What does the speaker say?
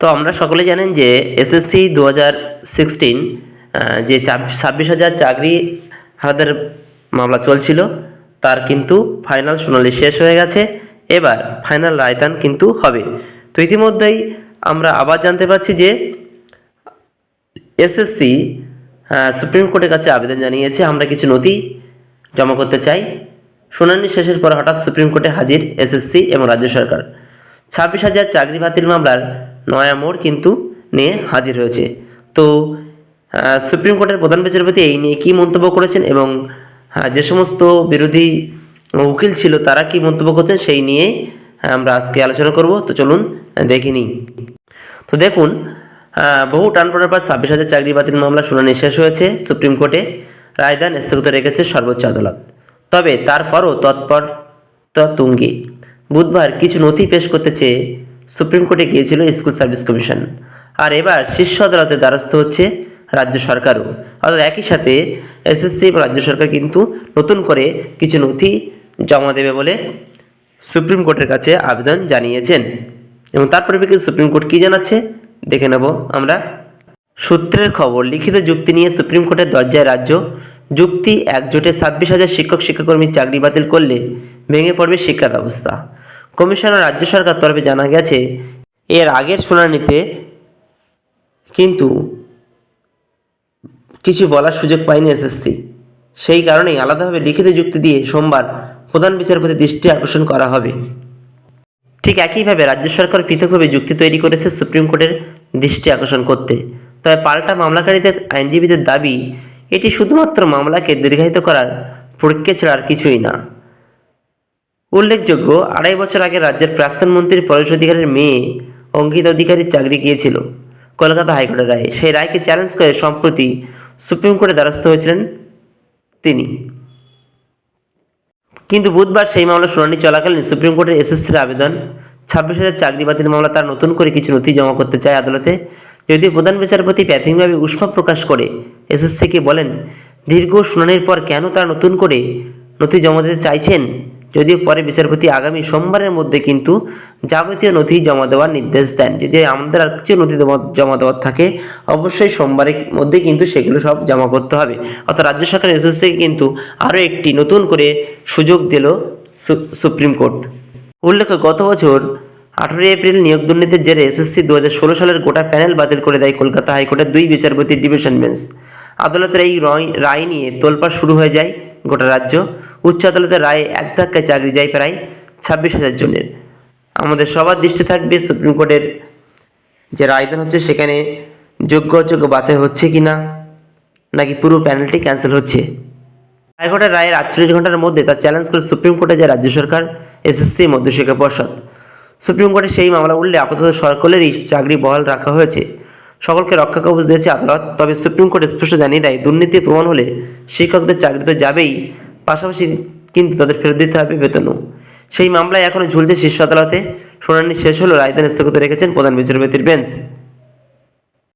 তো আমরা সকলে জানেন যে এসএসসি দু হাজার সিক্সটিন যে ছাব্বিশ হাজার চাকরি হারাদের মামলা চলছিল, তার কিন্তু ফাইনাল শুনানি শেষ হয়ে গেছে। এবার ফাইনাল রায়দান কিন্তু হবে। তো ইতিমধ্যেই আমরা আবার জানতে পারছি যে এসএসসি সুপ্রিম কোর্টের কাছে আবেদন জানিয়েছে। আমরা কিছু নথি জমা করতে চাই। শুনানি শেষের পর হঠাৎ সুপ্রিম কোর্টে হাজির এসএসসি এবং রাজ্য সরকার। ছাব্বিশ হাজার চাকরি বাতিল মামলার নয়া মোড় কিন্তু নিয়ে হাজির হয়েছে। তো সুপ্রিম কোর্টের প্রধান বিচারপতি এই নিয়ে কী মন্তব্য করেছেন এবং যে সমস্ত বিরোধী উকিল ছিল তারা কি মন্তব্য করছেন সেই নিয়ে আমরা আজকে আলোচনা করব। তো চলুন দেখে নিই। তো দেখুন বহু টান পড়ার পর ছাব্বিশ হাজার চাকরি বাতিল মামলা শুনানি শেষ হয়েছে সুপ্রিম কোর্টে। রায়দান স্থগিত রেখেছে সর্বোচ্চ আদালত। তবে তারপরও তৎপর তুঙ্গে বুধবার কিছু নথি পেশ করতে চেয়ে সুপ্রিম কোর্টে গিয়েছিল স্কুল সার্ভিস কমিশন। আর এবার শীর্ষ আদালতের দ্বারস্থ হচ্ছে রাজ্য সরকারও। অর্থাৎ একই সাথে এসএসসি এবং রাজ্য সরকার কিন্তু নতুন করে কিছু নথি জমা দেবে বলে সুপ্রিম কোর্টের কাছে আবেদন জানিয়েছেন। এবং তার পরিপ্রেক্ষিতে সুপ্রিম কোর্ট কী জানাচ্ছে, দেখে নেব আমরা। সূত্রের খবর, লিখিত যুক্তি নিয়ে সুপ্রিম কোর্টের দরজায় রাজ্য যুক্তি একজোটে ছাব্বিশ হাজার শিক্ষক শিক্ষাকর্মীর চাকরি বাতিল করলে ভেঙে পড়বে শিক্ষা ব্যবস্থা। কমিশনার রাজ্য সরকার তরফে জানা গেছে, এর আগের শুনানিতে কিন্তু কিছু বলার সুযোগ পায়নি এসএসসি সেই কারণেই আলাদাভাবে লিখিত যুক্তি দিয়ে সোমবার প্রধান বিচারপতি দৃষ্টি আকর্ষণ করা হবে। ঠিক একইভাবে রাজ্য সরকার পৃথকভাবে যুক্তি তৈরি করেছে সুপ্রিম কোর্টের দৃষ্টি আকর্ষণ করতে। তবে পাল্টা মামলাকারীদের আইনজীবীদের দাবি, এটি শুধুমাত্র মামলাকে দীর্ঘায়িত করার প্রক্রিয়া ছাড়া আর কিছুই না। উল্লেখযোগ্য, আড়াই বছর আগে রাজ্যের প্রাক্তন মন্ত্রী পরেশ অধিকারের মেয়ে অঙ্কিতা অধিকারীর চাকরি গিয়েছিল কলকাতা হাইকোর্টের রায়ে। সেই রায়কে চ্যালেঞ্জ করে সম্প্রতি সুপ্রিম কোর্টে দ্বারস্থ হয়েছিলেন তিনি। কিন্তু বুধবার সেই মামলার শুনানি চলাকালীন সুপ্রিম কোর্টের এসএসসির আবেদন, ছাব্বিশ হাজার চাকরি বাতিল মামলা তার নতুন করে কিছু নথি জমা করতে চায় আদালতে। যদিও প্রধান বিচারপতি প্রাথমিকভাবে উষ্মা প্রকাশ করে এসএসসিকে বলেন, দীর্ঘ শুনানির পর কেন তারা নতুন করে নথি জমা দিতে চাইছেন যদিও পরে বিচারপতি আগামী সোমবারের মধ্যে কিন্তু যাবতীয় নথি জমা দেওয়ার নির্দেশ দেন। যদি আমাদের আর কিছু নথি জমা- দেওয়ার থাকে, অবশ্যই সোমবারের মধ্যে কিন্তু সেগুলো সব জমা করতে হবে। অর্থাৎ রাজ্য সরকার এসএসসিকে কিন্তু আরও একটি নতুন করে সুযোগ দিল সুপ্রিম কোর্ট। উল্লেখ্য, গত বছর আঠেরোই এপ্রিল নিয়োগ দুর্নীতির জেরে এসএসসি দু হাজার ষোলো সালের গোটা প্যানেল বাতিল করে দেয় কলকাতা হাইকোর্টের দুই বিচারপতির ডিভিশন বেঞ্চ। আদালতের এই রয়- নিয়ে তোলপাড় শুরু হয়ে যায় গোটা রাজ্য। উচ্চ আদালতের রায়ে এক ধাক্কায় চাকরি যায় প্রায় ছাব্বিশ হাজার জনের। আমাদের সবার দৃষ্টি থাকবে সুপ্রিম কোর্টের যে রায়দান হচ্ছে সেখানে যোগ্য অযোগ্য বাছাই হচ্ছে কি না নাকি পুরো প্যানেলটি ক্যান্সেল হচ্ছে। হাইকোর্টের রায়ের আটচল্লিশ ঘণ্টার মধ্যে তা চ্যালেঞ্জ করে সুপ্রিম কোর্টে যায় রাজ্য সরকার, এসএসসি মধ্যশিক্ষা পর্ষদ। সুপ্রিম কোর্টে সেই মামলা উঠলে আপাতত সকলেরই চাকরি বহাল রাখা হয়েছে। সকলকে রক্ষা কবচ দিয়েছে আদালত। তবে সুপ্রিম কোর্ট স্পষ্ট জানিয়ে দেয় দুর্নীতি প্রমাণ হলে শিক্ষকদের চাকরি তো যাবেই, পাশাপাশি কিন্তু তাদের ফেরত দিতে হবে বেতনও। সেই মামলায় এখনও ঝুলছে শীর্ষ আদালতে। শুনানি শেষ হলো রায়দান স্থগিত রেখেছেন প্রধান বিচারপতির বেঞ্চ।